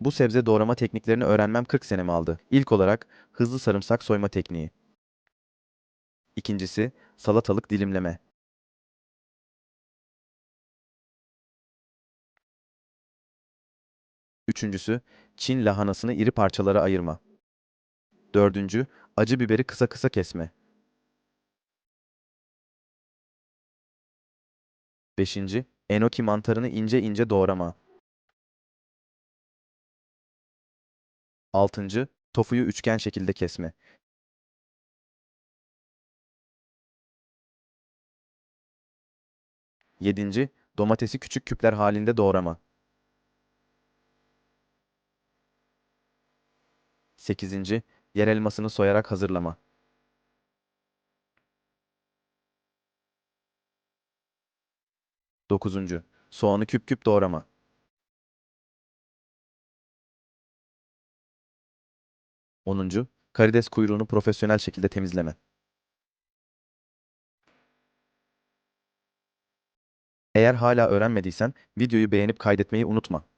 Bu sebze doğrama tekniklerini öğrenmem 40 senemi aldı. İlk olarak hızlı sarımsak soyma tekniği. İkincisi salatalık dilimleme. Üçüncüsü Çin lahanasını iri parçalara ayırma. Dördüncü acı biberi kısa kısa kesme. Beşinci enoki mantarını ince ince doğrama. Altıncı tofuyu üçgen şekilde kesme. Yedinci domatesi küçük küpler halinde doğrama. Sekizinci yer elmasını soyarak hazırlama. Dokuzuncu soğanı küp küp doğrama. Onuncu karides kuyruğunu profesyonel şekilde temizleme. Eğer hala öğrenmediysen videoyu beğenip kaydetmeyi unutma.